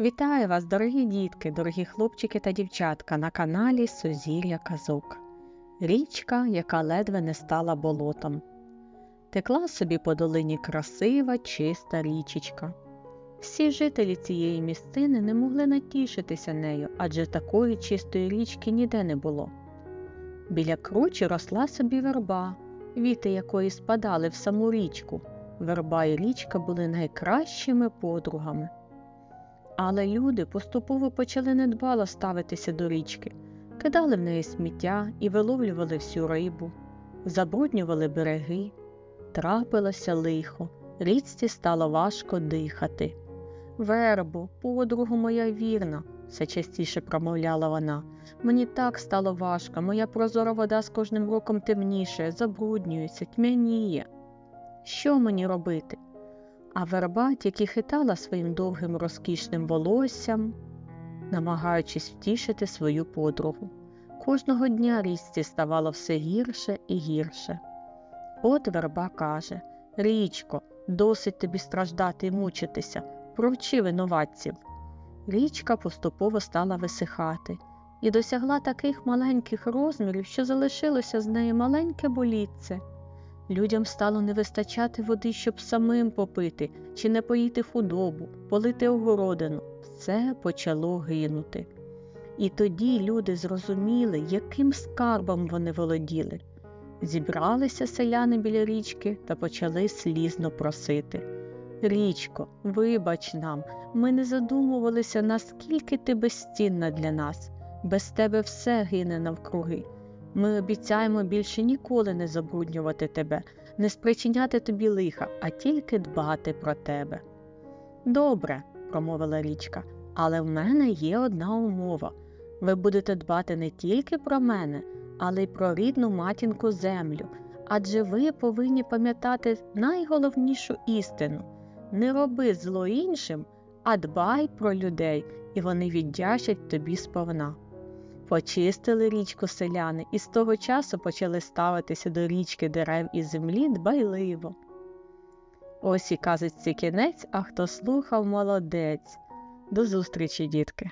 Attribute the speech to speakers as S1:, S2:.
S1: Вітаю вас, дорогі дітки, дорогі хлопчики та дівчатка на каналі Сузір'я Казок. Річка, яка ледве не стала болотом. Текла собі по долині красива, чиста річечка. Всі жителі цієї місцини не могли натішитися нею, адже такої чистої річки ніде не було. Біля кручі росла собі верба, віти якої спадали в саму річку. Верба і річка були найкращими подругами. Але люди поступово почали недбало ставитися до річки, кидали в неї сміття і виловлювали всю рибу, забруднювали береги. Трапилося лихо, річці стало важко дихати. Вербо, подругу моя вірна, все частіше промовляла вона. Мені так стало важко, моя прозора вода з кожним роком темніше, забруднюється, тьмяніє. Що мені робити? А верба тільки хитала своїм довгим розкішним волоссям, намагаючись втішити свою подругу. Кожного дня річці ставало все гірше і гірше. От верба каже Річко, досить тобі страждати і мучитися, провчи винуватців. Річка поступово стала висихати і досягла таких маленьких розмірів, що залишилося з неї маленьке болітце. Людям стало не вистачати води, щоб самим попити чи не поїти худобу, полити огородину. Все почало гинути. І тоді люди зрозуміли, яким скарбом вони володіли. Зібралися селяни біля річки та почали слізно просити. Річко, вибач нам, ми не задумувалися, наскільки ти безцінна для нас. Без тебе все гине навкруги. Ми обіцяємо більше ніколи не забруднювати тебе, не спричиняти тобі лиха, а тільки дбати про тебе. Добре, промовила річка, але в мене є одна умова. Ви будете дбати не тільки про мене, але й про рідну матінку землю, адже ви повинні пам'ятати найголовнішу істину не роби зло іншим, а дбай про людей, і вони віддячать тобі сповна. Почистили річку селяни і з того часу почали ставитися до річки дерев і землі дбайливо. Ось і казочці кінець, а хто слухав молодець. До зустрічі, дітки!